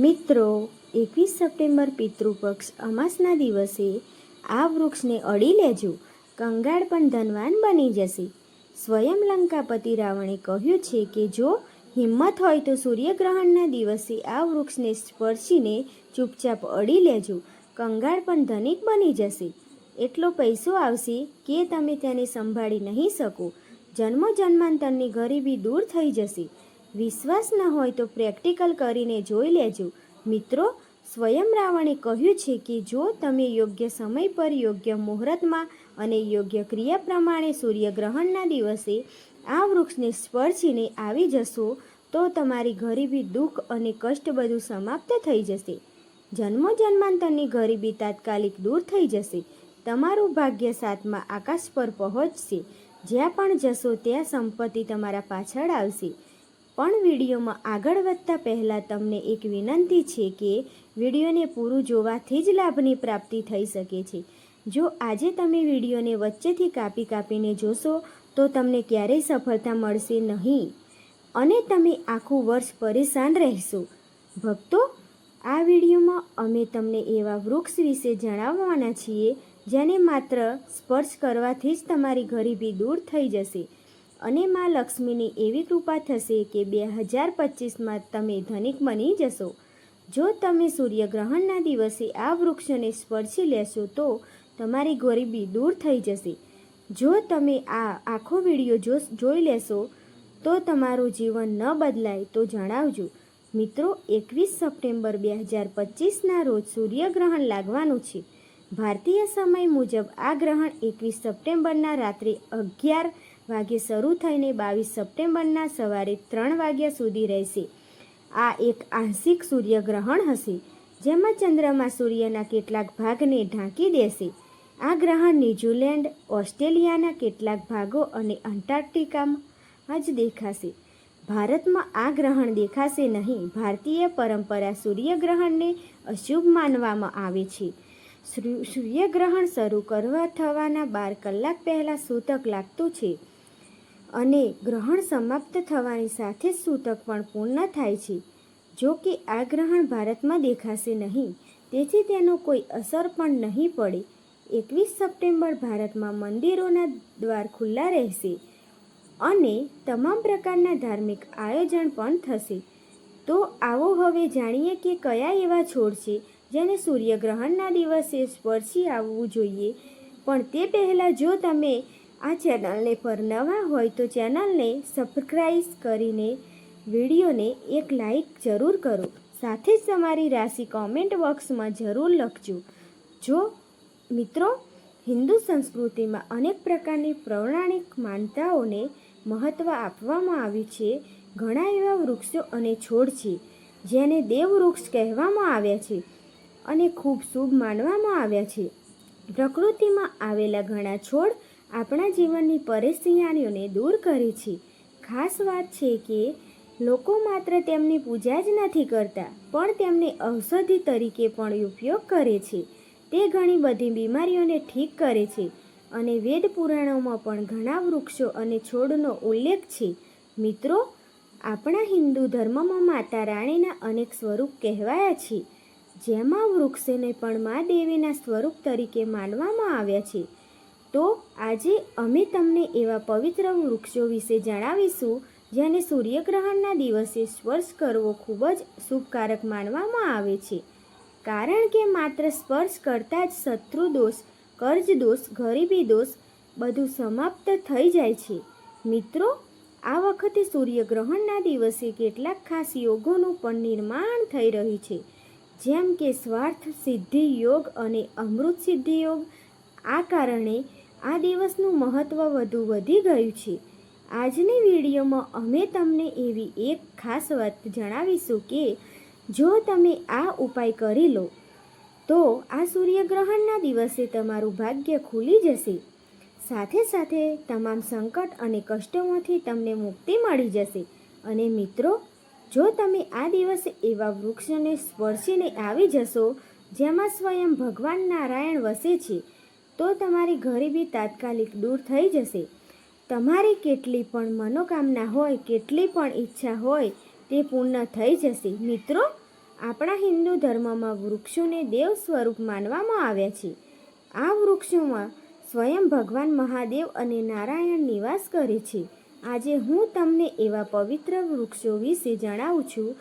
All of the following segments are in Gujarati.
મિત્રો, એકવીસ સપ્ટેમ્બર પિતૃપક્ષ અમાસના દિવસે આ વૃક્ષને અડી લેજો. કંગાળ પણ ધનવાન બની જશે. સ્વયં લંકાપતિ રાવણે કહ્યું છે કે જો હિંમત હોય તો સૂર્યગ્રહણના દિવસે આ વૃક્ષને સ્પર્શીને ચૂપચાપ અડી લેજો. કંગાળ પણ ધનિક બની જશે. એટલો પૈસો આવશે કે તમે તેને સંભાળી નહીં શકો. જન્મ જન્માંતરની ગરીબી દૂર થઈ જશે. વિશ્વાસ ન હોય તો પ્રેક્ટિકલ કરીને જોઈ લેજો. મિત્રો, સ્વયં રાવણે કહ્યું છે કે જો તમે યોગ્ય સમય પર યોગ્ય મુહૂર્તમાં અને યોગ્ય ક્રિયા પ્રમાણે સૂર્યગ્રહણના દિવસે આ વૃક્ષને સ્પર્શીને આવી જશો, તો તમારી ગરીબી દુઃખ અને કષ્ટ બધું સમાપ્ત થઈ જશે. જન્મો જન્માંતરની ગરીબી તાત્કાલિક દૂર થઈ જશે. તમારું ભાગ્ય સાતમાં આકાશ પર પહોંચશે. જ્યાં પણ જશો ત્યાં સંપત્તિ તમારા પાછળ આવશે. પણ વિડીયોમાં આગળ વધતા પહેલાં તમને એક વિનંતી છે કે વિડીયોને પૂરું જોવાથી જ લાભની પ્રાપ્તિ થઈ શકે છે. જો આજે તમે વિડીયોને વચ્ચેથી કાપી કાપીને જોશો, તો તમને ક્યારેય સફળતા મળશે નહીં. અને તમે આખું વર્ષ પરેશાન રહેશો. ભક્તો, આ વિડીયોમાં અમે તમને એવા વૃક્ષ વિશે જણાવવાના છીએ, જેને માત્ર સ્પર્શ કરવાથી જ તમારી ગરીબી દૂર થઈ જશે. અને માં લક્ષ્મીની એવી કૃપા થશે કે બે હજાર પચીસમાં તમે ધનિક બની જશો. જો તમે સૂર્યગ્રહણના દિવસે આ વૃક્ષને સ્પર્શી લેશો તો તમારી ગરીબી દૂર થઈ જશે. જો તમે આ આખો વીડિયો જોઈ લેશો તો તમારું જીવન ન બદલાય તો જણાવજો. મિત્રો, એકવીસ સપ્ટેમ્બર બે હજાર પચીસના રોજ સૂર્યગ્રહણ લાગવાનું છે. ભારતીય સમય મુજબ આ ગ્રહણ એકવીસ સપ્ટેમ્બરના રાત્રે અગિયાર વાગે શરૂ થઈને બાવીસ સપ્ટેમ્બરના સવારે ત્રણ વાગ્યા સુધી રહેશે. આ એક આંશિક સૂર્યગ્રહણ હશે, જેમાં ચંદ્રમાં સૂર્યના કેટલાક ભાગને ઢાંકી દેશે. આ ગ્રહણ ન્યૂઝીલેન્ડ, ઓસ્ટ્રેલિયાના કેટલાક ભાગો અને અંટાર્કટિકામાં જ દેખાશે. ભારતમાં આ ગ્રહણ દેખાશે નહીં, ભારતીય પરંપરા સૂર્યગ્રહણને અશુભ માનવામાં આવે છે. સૂર્યગ્રહણ શરૂ કરવા થવાના બાર કલાક પહેલાં સૂતક લાગતું છે. અને ગ્રહણ સમાપ્ત થવાની સાથે જ સૂતક પણ પૂર્ણ થાય છે. જો કે આ ગ્રહણ ભારતમાં દેખાશે નહીં, તેથી તેનો કોઈ અસર પણ નહીં પડે. એકવીસ સપ્ટેમ્બર ભારતમાં મંદિરોના દ્વાર ખુલ્લા રહેશે અને તમામ પ્રકારના ધાર્મિક આયોજન પણ થશે. તો આવો હવે જાણીએ કે કયા એવા છોડ છે જેને સૂર્યગ્રહણના દિવસે સ્પર્શી આવવું જોઈએ. પણ તે પહેલાં જો તમે આ ચેનલને પર નવા હોય તો ચેનલને સબસ્ક્રાઈબ કરીને વિડીયોને એક લાઈક જરૂર કરો. સાથે જ તમારી રાશિ કોમેન્ટ બોક્સમાં જરૂર લખજો. જો મિત્રો, હિન્દુ સંસ્કૃતિમાં અનેક પ્રકારની પૌરાણિક માનતાઓને મહત્ત્વ આપવામાં આવ્યું છે, ઘણા એવા વૃક્ષો અને છોડ છે, જેને દેવવૃક્ષ કહેવામાં આવ્યા છે અને ખૂબ શુભ માનવામાં આવ્યા છે. પ્રકૃતિમાં આવેલા ઘણા છોડ આપણા જીવનની પરેશાનીઓને દૂર કરે છે. ખાસ વાત છે કે, લોકો માત્ર તેમની પૂજા જ નથી કરતા, પણ તેમને ઔષધિ તરીકે પણ ઉપયોગ કરે છે. તે ઘણી બધી બીમારીઓને ઠીક કરે છે અને વેદ પુરાણોમાં પણ ઘણા વૃક્ષો અને છોડનો ઉલ્લેખ છે. મિત્રો, આપણા હિન્દુ ધર્મમાં માતા રાણીના અનેક સ્વરૂપ કહેવાયા છે, જેમાં વૃક્ષને પણ મા દેવીના સ્વરૂપ તરીકે માનવામાં આવ્યા છે. તો આજે અમે તમને એવા પવિત્ર વૃક્ષો વિશે જણાવીશું, જેને સૂર્યગ્રહણના દિવસે સ્પર્શ કરવો ખૂબ જ શુભકારક માનવામાં આવે છે. કારણ કે માત્ર સ્પર્શ કરતાં જ શત્રુ દોષ, કર્જ દોષ, ગરીબી દોષ બધું સમાપ્ત થઈ જાય છે. મિત્રો, આ વખતે સૂર્યગ્રહણના દિવસે કેટલાક ખાસ યોગોનું પણ નિર્માણ થઈ રહ્યું છે. જેમ કે સ્વાર્થ સિદ્ધિ યોગ અને અમૃત સિદ્ધિ યોગ. આ કારણે આ દિવસનું મહત્ત્વ વધુ વધી ગયું છે. આજની વિડીયોમાં અમે તમને એવી એક ખાસ વાત જણાવીશું કે, જો તમે આ ઉપાય કરી લો, તો આ સૂર્યગ્રહણના દિવસે તમારું ભાગ્ય ખુલી જશે. સાથે સાથે તમામ સંકટ અને કષ્ટોમાંથી તમને મુક્તિ મળી જશે. અને મિત્રો, જો તમે આ દિવસે એવા વૃક્ષને સ્પર્શીને આવી જશો, જેમાં સ્વયં ભગવાન નારાયણ વસે છે તો તમારી ગરીબી તાત્કાલિક દૂર થઈ જશે. તમારી કેટલી પણ મનોકામના હોય, કેટલી પણ ઈચ્છા હોય, તે પૂર્ણ થઈ જશે. મિત્રો, આપણા હિન્દુ ધર્મમાં વૃક્ષોને દેવ સ્વરૂપ માનવામાં આવ્યા છે. આ વૃક્ષોમાં સ્વયં ભગવાન મહાદેવ અને નારાયણ નિવાસ કરે છે. આજે હું તમને એવા પવિત્ર વૃક્ષો વિશે જણાવું છું,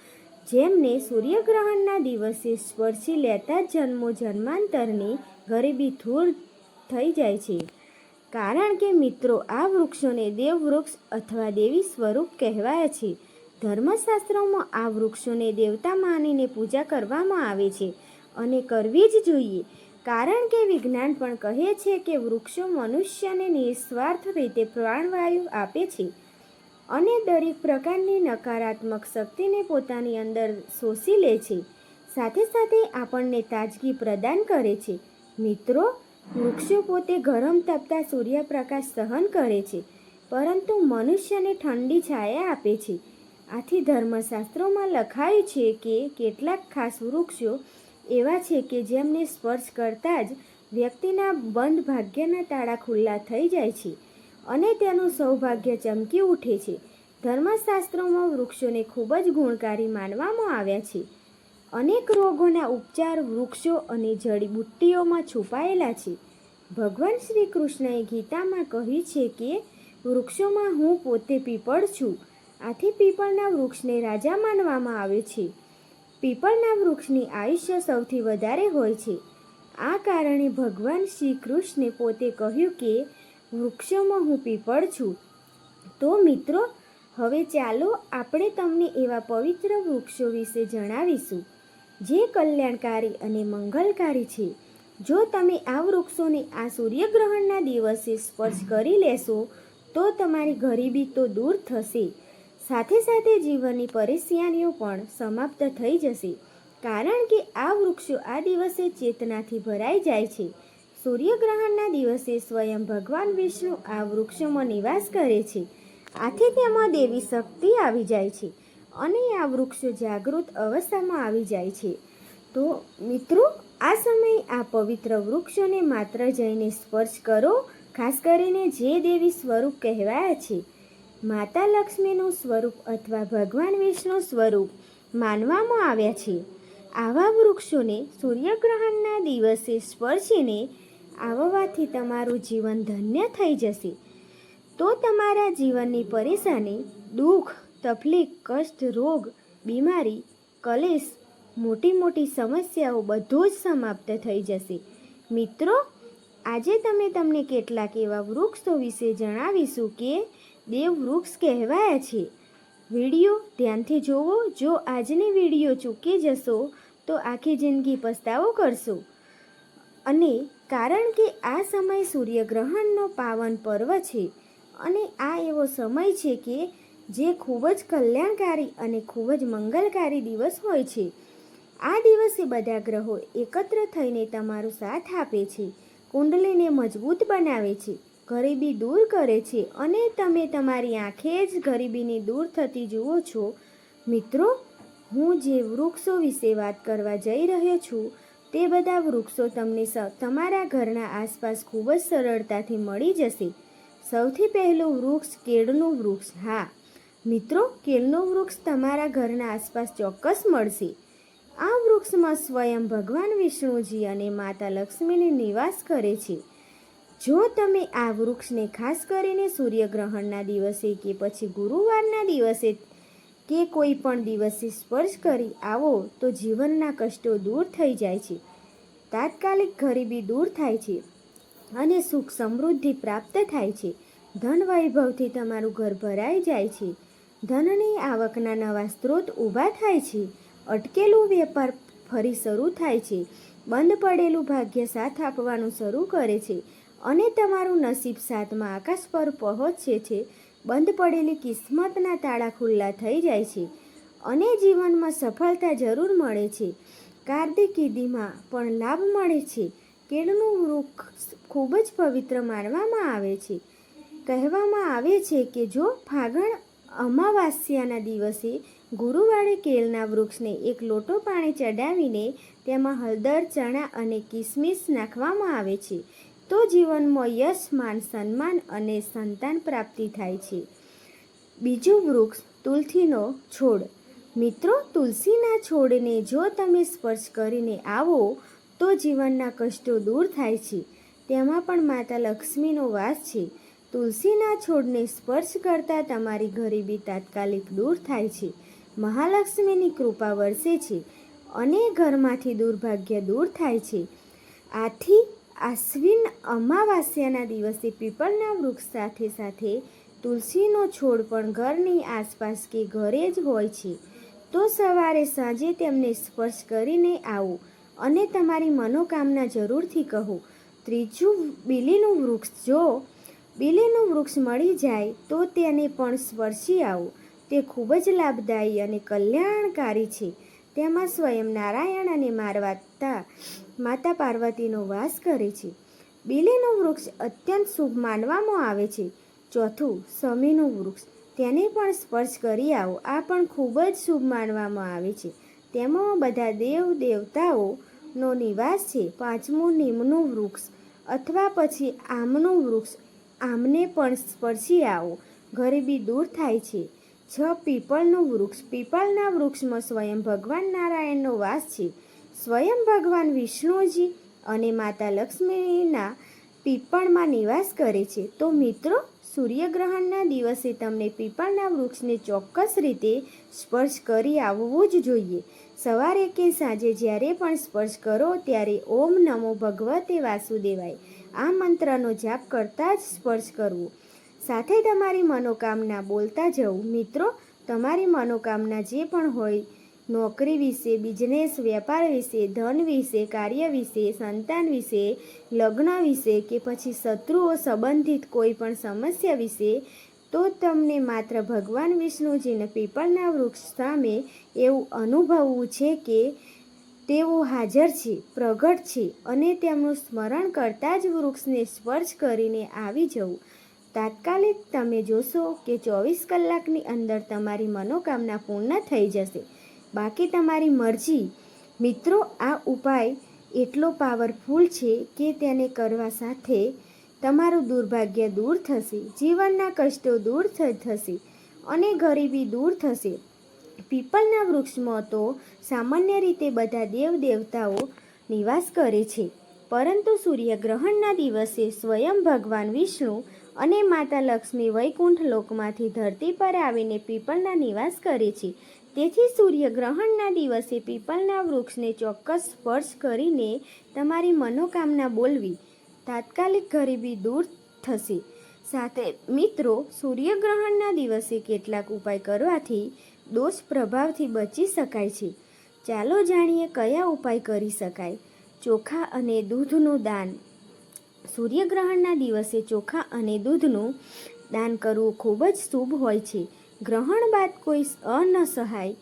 જેમને સૂર્યગ્રહણના દિવસે સ્પર્શી લેતા જન્મો જન્માંતરની ગરીબી દૂર થઈ જાય છે. કારણ કે મિત્રો, આ વૃક્ષોને દેવવૃક્ષ અથવા દેવી સ્વરૂપ કહેવાય છે. ધર્મશાસ્ત્રોમાં આ વૃક્ષોને દેવતા માનીને પૂજા કરવામાં આવે છે અને કરવી જ જોઈએ. કારણ કે વિજ્ઞાન પણ કહે છે કે વૃક્ષો મનુષ્યને નિસ્વાર્થ રીતે પ્રાણવાયુ આપે છે અને દરેક પ્રકારની નકારાત્મક શક્તિને પોતાની અંદર શોષી લે છે. સાથે સાથે આપણને તાજગી પ્રદાન કરે છે. મિત્રો વૃક્ષો પોતે ગરમ તપતા સૂર્યપ્રકાશ સહન કરે છે, પરંતુ મનુષ્યને ઠંડી છાયા આપે છે. આથી ધર્મશાસ્ત્રોમાં લખાયું છે કે કેટલાક ખાસ વૃક્ષો એવા છે કે જેમને સ્પર્શ કરતાં જ વ્યક્તિના બંધ ભાગ્યના તાળા ખુલ્લા થઈ જાય છે અને તેનું સૌભાગ્ય ચમકી ઉઠે છે. ધર્મશાસ્ત્રોમાં વૃક્ષોને ખૂબ જ ગુણકારી માનવામાં આવ્યા છે. અનેક રોગોના ઉપચાર વૃક્ષો અને જડીબુટ્ટીઓમાં છુપાયેલા છે. ભગવાન શ્રી કૃષ્ણએ ગીતામાં કહ્યું છે કે, વૃક્ષોમાં હું પોતે પીપળ છું. આથી પીપળના વૃક્ષને રાજા માનવામાં આવે છે. પીપળના વૃક્ષની આયુષ્ય સૌથી વધારે હોય છે. આ કારણે ભગવાન શ્રી કૃષ્ણે પોતે કહ્યું કે, વૃક્ષોમાં હું પીપળ છું. તો મિત્રો, હવે ચાલો આપણે તમને એવા પવિત્ર વૃક્ષો વિશે જણાવીશું. જે કલ્યાણકારી અને મંગલકારી છે, જો તમે આ વૃક્ષોને આ સૂર્યગ્રહણના દિવસે સ્પર્શ કરી લેશો, તો તમારી ગરીબી તો દૂર થશે. સાથે સાથે જીવનની પરેશાનીઓ પણ સમાપ્ત થઈ જશે. કારણ કે આ વૃક્ષો આ દિવસે ચેતનાથી ભરાઈ જાય છે. સૂર્યગ્રહણના દિવસે સ્વયં ભગવાન વિષ્ણુ આ વૃક્ષોમાં નિવાસ કરે છે. આથી તેમાં દેવી શક્તિ આવી જાય છે. અને આ વૃક્ષો જાગૃત અવસ્થામાં આવી જાય છે. તો મિત્રો, આ સમયે આ પવિત્ર વૃક્ષોને માત્ર જઈને સ્પર્શ કરો, ખાસ કરીને જે દેવી સ્વરૂપ કહેવાયા છે. માતા લક્ષ્મીનું સ્વરૂપ અથવા ભગવાન વિષ્ણુ સ્વરૂપ માનવામાં આવ્યા છે. આવા વૃક્ષોને સૂર્યગ્રહણના દિવસે સ્પર્શીને આવવાથી તમારું જીવન ધન્ય થઈ જશે. તો તમારા જીવનની પરેશાની, દુઃખ તકલીફ, કષ્ટ, રોગ, બીમારી, કલેશ, મોટી મોટી સમસ્યાઓ બધું જ સમાપ્ત થઈ જશે. મિત્રો, આજે તમે તમને કેટલાક એવા વૃક્ષો વિશે જણાવીશું કે દેવ વૃક્ષ કહેવાયા છે. વીડિયો ધ્યાનથી જોવો. જો આજની વીડિયો ચૂકી જશો, તો આખી જિંદગી પસ્તાવો કરશો. અને કારણ કે આ સમય સૂર્યગ્રહણનો પાવન પર્વ છે, અને આ એવો સમય છે કે જે ખૂબ જ કલ્યાણકારી અને ખૂબ જ મંગલકારી દિવસ હોય છે. આ દિવસે બધા ગ્રહો એકત્ર થઈને તમારો સાથ આપે છે, કુંડલીને મજબૂત બનાવે છે, ગરીબી દૂર કરે છે અને તમે તમારી આંખે જ ગરીબીની દૂર થતી જુઓ છો. મિત્રો, હું જે વૃક્ષો વિશે વાત કરવા જઈ રહ્યો છું, તે બધા વૃક્ષો તમને તમારા ઘરના આસપાસ ખૂબ જ સરળતાથી મળી જશે. સૌથી પહેલું વૃક્ષ કેળનું વૃક્ષ, હા મિત્રો કેળનું વૃક્ષ તમારા ઘરના આસપાસ ચોક્કસ મળશે. આ વૃક્ષમાં સ્વયં ભગવાન વિષ્ણુજી અને માતા લક્ષ્મીને નિવાસ કરે છે. જો તમે આ વૃક્ષને ખાસ કરીને સૂર્યગ્રહણના દિવસે કે પછી ગુરુવારના દિવસે કે કોઈ પણ દિવસે સ્પર્શ કરી આવો, તો જીવનના કષ્ટો દૂર થઈ જાય છે. તાત્કાલિક ગરીબી દૂર થાય છે અને સુખ સમૃદ્ધિ પ્રાપ્ત થાય છે. ધન વૈભવથી તમારું ઘર ભરાઈ જાય છે. ધનની આવકના નવા સ્ત્રોત ઊભા થાય છે. અટકેલું વેપાર ફરી શરૂ થાય છે. બંધ પડેલું ભાગ્ય સાથ આપવાનું શરૂ કરે છે અને તમારું નસીબ સાથમાં આકાશ પર પહોંચે છે. બંધ પડેલી કિસ્મતના તાળા ખુલ્લા થઈ જાય છે અને જીવનમાં સફળતા જરૂર મળે છે. કારકિર્દીમાં પણ લાભ મળે છે. કેળનું વૃક્ષ ખૂબ જ પવિત્ર માનવામાં આવે છે. કહેવામાં આવે છે કે જો ફાગણ અમાવાસ્યાના દિવસે ગુરુવારે કેળના વૃક્ષને એક લોટો પાણી ચડાવીને તેમાં હળદર, ચણા અને કિસમિસ નાખવામાં આવે છે. તો જીવનમાં યશ, માન, સન્માન અને સંતાન પ્રાપ્તિ થાય છે. બીજું વૃક્ષ, તુલસીનો છોડ. મિત્રો, તુલસીના છોડને જો તમે સ્પર્શ કરીને આવો, તો જીવનના કષ્ટો દૂર થાય છે. તેમાં પણ માતા લક્ષ્મીનો વાસ છે. તુલસીના છોડને સ્પર્શ કરતાં તમારી ગરીબી તાત્કાલિક દૂર થાય છે. મહાલક્ષ્મીની કૃપા વરસે છે અને ઘરમાંથી દુર્ભાગ્ય દૂર થાય છે. આથી આશ્વિન અમાવાસ્યાના દિવસે પીપળના વૃક્ષ સાથે સાથે તુલસીનો છોડ પણ ઘરની આસપાસ કે ઘરે જ હોય છે. તો સવારે સાંજે તેમને સ્પર્શ કરીને આવો અને તમારી મનોકામના જરૂરથી કહો. ત્રીજું, બીલીનું વૃક્ષ જો બીલીનું વૃક્ષ મળી જાય તો તેને પણ સ્પર્શી આવો. તે ખૂબ જ લાભદાયી અને કલ્યાણકારી છે. તેમાં સ્વયં નારાયણ અને મારવાતા માતા પાર્વતીનો વાસ કરે છે. બીલીનું વૃક્ષ અત્યંત શુભ માનવામાં આવે છે. ચોથું સમીનું વૃક્ષ. તેને પણ સ્પર્શ કરી આવો. આ પણ ખૂબ જ શુભ માનવામાં આવે છે. તેમાં બધા દેવ દેવતાઓનો નિવાસ છે. પાંચમું, નીમનું વૃક્ષ અથવા પછી આમનું વૃક્ષ આમને પણ સ્પર્શી આવો. ગરીબી દૂર થાય છે. છ પીપળનું વૃક્ષ. પીપળના વૃક્ષમાં સ્વયં ભગવાન નારાયણનો વાસ છે. સ્વયં ભગવાન વિષ્ણુજી અને માતા લક્ષ્મીના પીપળમાં નિવાસ કરે છે. તો મિત્રો, સૂર્યગ્રહણના દિવસે તમને પીપળના વૃક્ષને ચોક્કસ રીતે સ્પર્શ કરી આવવું જ જોઈએ. સવારે કે સાંજે જ્યારે પણ સ્પર્શ કરો, ત્યારે ઓમ નમો ભગવતે વાસુદેવાય. આ મંત્રનો જાપ કરતા જ સ્પર્શ કરવો. સાથે તમારી મનોકામના બોલતા જવું. મિત્રો, તમારી મનોકામના જે પણ હોય, નોકરી વિશે, બિઝનેસ, વેપાર વિશે, ધન વિશે, કાર્ય વિશે, સંતાન વિશે, લગ્ન વિશે કે પછી શત્રુઓ સંબંધિત કોઈ પણ સમસ્યા વિશે, તો તમને માત્ર ભગવાન વિષ્ણુજીને પીપળના વૃક્ષ સામે એવું અનુભવવું છે કે તેઓ હાજર છે, પ્રગટ છે અને તેમનું સ્મરણ કરતાં જ વૃક્ષને સ્પર્શ કરીને આવી જવું. તાત્કાલિક તમે જોશો કે ચોવીસ કલાકની અંદર તમારી મનોકામના પૂર્ણ થઈ જશે. બાકી તમારી મરજી. મિત્રો, આ ઉપાય એટલો પાવરફુલ છે કે તેને કરવા સાથે તમારું દુર્ભાગ્ય દૂર થશે, જીવનના કષ્ટો દૂર થશે અને ગરીબી દૂર થશે. પીપળના વૃક્ષમાં તો સામાન્ય રીતે બધા દેવ દેવતાઓ નિવાસ કરે છે. પરંતુ સૂર્યગ્રહણના દિવસે સ્વયં ભગવાન વિષ્ણુ અને માતા લક્ષ્મી વૈકુંઠ લોકમાંથી ધરતી પર આવીને પીપળના નિવાસ કરે છે. તેથી સૂર્યગ્રહણના દિવસે પીપળના વૃક્ષને ચોક્કસ સ્પર્શ કરીને તમારી મનોકામના બોલવી તાત્કાલિક ગરીબી દૂર થશે. સાથે મિત્રો, સૂર્યગ્રહણના દિવસે કેટલાક ઉપાય કરવાથી દોષ પ્રભાવથી બચી શકાય છે. ચાલો જાણીએ કયા ઉપાય કરી શકાય. ચોખા અને દૂધનું દાન. સૂર્યગ્રહણના દિવસે ચોખા અને દૂધનું દાન કરવું ખૂબ જ શુભ હોય છે. ગ્રહણ બાદ કોઈ અનસહાય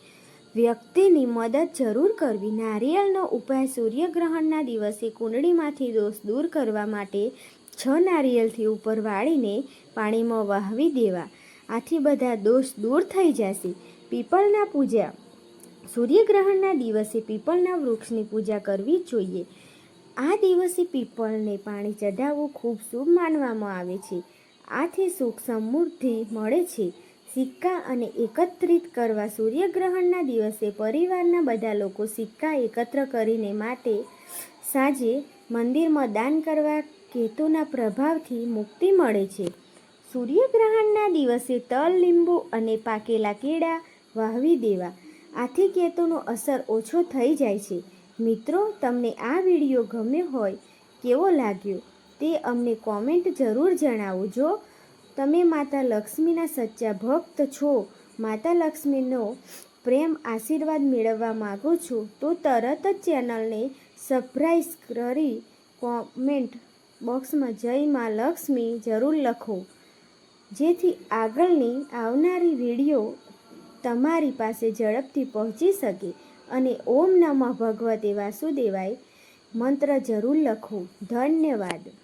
વ્યક્તિની મદદ જરૂર કરવી. નારિયેળનો ઉપાય સૂર્યગ્રહણના દિવસે કુંડળીમાંથી દોષ દૂર કરવા માટે છ નારિયેળથી ઉપર વાળીને પાણીમાં વહાવી દેવા. આથી બધા દોષ દૂર થઈ જશે. પીપળના પૂજા. સૂર્યગ્રહણના દિવસે પીપળના વૃક્ષની પૂજા કરવી જોઈએ. આ દિવસે પીપળને પાણી ચઢાવવું ખૂબ શુભ માનવામાં આવે છે. આથી સુખ સમૃદ્ધિ મળે છે. સિક્કા અને એકત્રિત કરવા સૂર્યગ્રહણના દિવસે પરિવારના બધા લોકો સિક્કા એકત્ર કરીને માટે સાંજે મંદિરમાં દાન કરવા કેતુના પ્રભાવથી મુક્તિ મળે છે. સૂર્યગ્રહણના દિવસે તલ લીંબુ અને પાકેલા કેળા વાહવી દેવા. આથી કેતુનો અસર ઓછો થઈ જાય છે. મિત્રો, તમને આ વીડિયો ગમ્યો હોય, કેવો લાગ્યો, તે અમને કોમેન્ટ જરૂર જણાવો જો તમે માતા લક્ષ્મીના સચ્ચા ભક્ત છો, માતા લક્ષ્મીનો પ્રેમ આશીર્વાદ મેળવવા માગો છો, તો તરત જ ચેનલને સબસ્ક્રાઈબ કરી કોમેન્ટ બોક્સમાં જય મા લક્ષ્મી જરૂર લખો. જેથી આગળની આવનારી વીડિયો તમારી પાસે ઝડપથી પહોંચી શકે અને ઓમ નમઃ ભગવતે વાસુદેવાય મંત્ર જરૂર લખો. ધન્યવાદ.